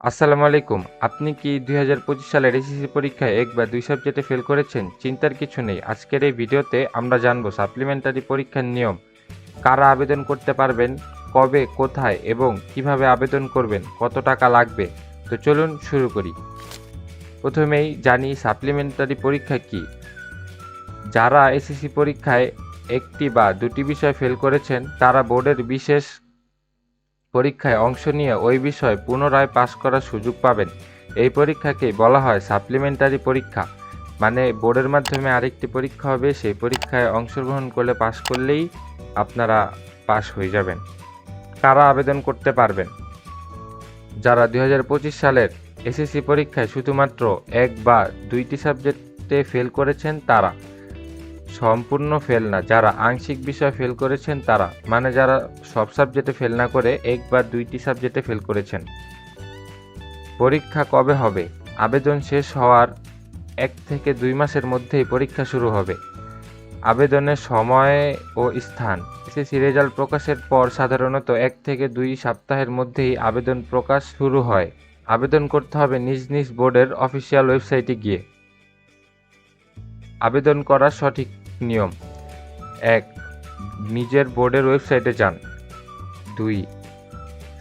আসসালামু আলাইকুম। আপনি কি দুই হাজার পঁচিশ সালের এসএসসি পরীক্ষায় এক বা দুই সাবজেক্টে ফেল করেছেন? চিন্তার কিছু নেই। আজকের এই ভিডিওতে আমরা জানব সাপ্লিমেন্টারি পরীক্ষার নিয়ম। কারা আবেদন করতে পারবেন? কবে? কোথায়? এবং কীভাবে আবেদন করবেন? কত টাকা লাগবে? তো চলুন শুরু করি। প্রথমেই জানি সাপ্লিমেন্টারি পরীক্ষা কি। যারা এসএসসি পরীক্ষায় একটি বা দুটি বিষয় ফেল করেছেন, তারা বোর্ডের বিশেষ পরীক্ষায় অংশ নিয়ে ওই বিষয়ে পুনরায় পাশ করার সুযোগ পাবেন। এই পরীক্ষাকেই বলা হয় সাপ্লিমেন্টারি পরীক্ষা। মানে বোর্ডের মাধ্যমে আরেকটি পরীক্ষা হবে, সেই পরীক্ষায় অংশগ্রহণ করলে পাশ করলেই আপনারা পাশ হয়ে যাবেন। কারা আবেদন করতে পারবেন? যারা দুই হাজার পঁচিশ সালের এসএসসি পরীক্ষায় শুধুমাত্র এক বা দুইটি সাবজেক্টে ফেল করেছেন, তারা। সম্পূর্ণ ফেল না। যারা আংশিক বিষয় ফেল করেছেন, তারা মানে যারা সব সাবজেক্টে ফেল না করে, এক বা দুইটি সাবজেক্টে ফেল করেছেন। পরীক্ষা কবে হবে? আবেদন শেষ হওয়ার এক থেকে দুই মাসের মধ্যেই পরীক্ষা শুরু হবে। আবেদনের সময় ও স্থান। এসএসসি রেজাল্ট প্রকাশের পর সাধারণত এক থেকে দুই সপ্তাহের মধ্যেই আবেদন প্রকাশ শুরু হয়। আবেদন করতে হবে নিজ নিজ বোর্ডের অফিসিয়াল ওয়েবসাইটে গিয়ে। আবেদন করার সঠিক নিয়ম। এক, নিজের বোর্ডের ওয়েবসাইটে যান। দুই,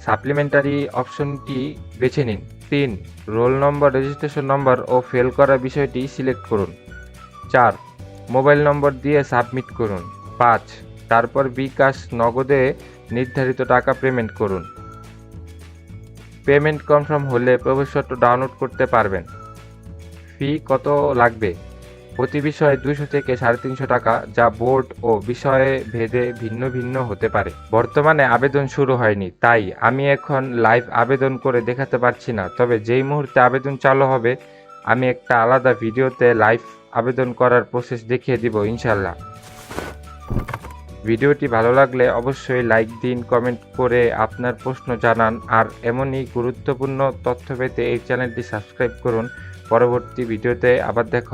সাপ্লিমেন্টারি অপশনটি বেছে নিন। তিন, রোল নম্বর, রেজিস্ট্রেশন নম্বর ও ফেল করা বিষয়টি সিলেক্ট করুন। চার, মোবাইল নম্বর দিয়ে সাবমিট করুন। পাঁচ, তারপর বিকাশ নগদে নির্ধারিত টাকা পেমেন্ট করুন। পেমেন্ট কনফার্ম হলে প্রবেশপত্র ডাউনলোড করতে পারবেন। ফি কত লাগবে? প্রতি বিষয়ে দুশো থেকে সাড়ে তিনশো টাকা, যা বোর্ড ও বিষয়ে ভেদে ভিন্ন ভিন্ন হতে পারে। বর্তমানে আবেদন শুরু হয়নি, তাই আমি এখন লাইভ আবেদন করে দেখাতে পারছি না। তবে যেই মুহূর্তে আবেদন চালু হবে, আমি একটা আলাদা ভিডিওতে লাইভ আবেদন করার প্রসেস দেখিয়ে দিব ইনশাল্লাহ ভিডিওটি ভালো লাগলে অবশ্যই লাইক দিন, কমেন্ট করে আপনার প্রশ্ন জানান, আর এমনই গুরুত্বপূর্ণ তথ্য পেতে এই চ্যানেলটি সাবস্ক্রাইব করুন। পরবর্তী ভিডিওতে আবার দেখা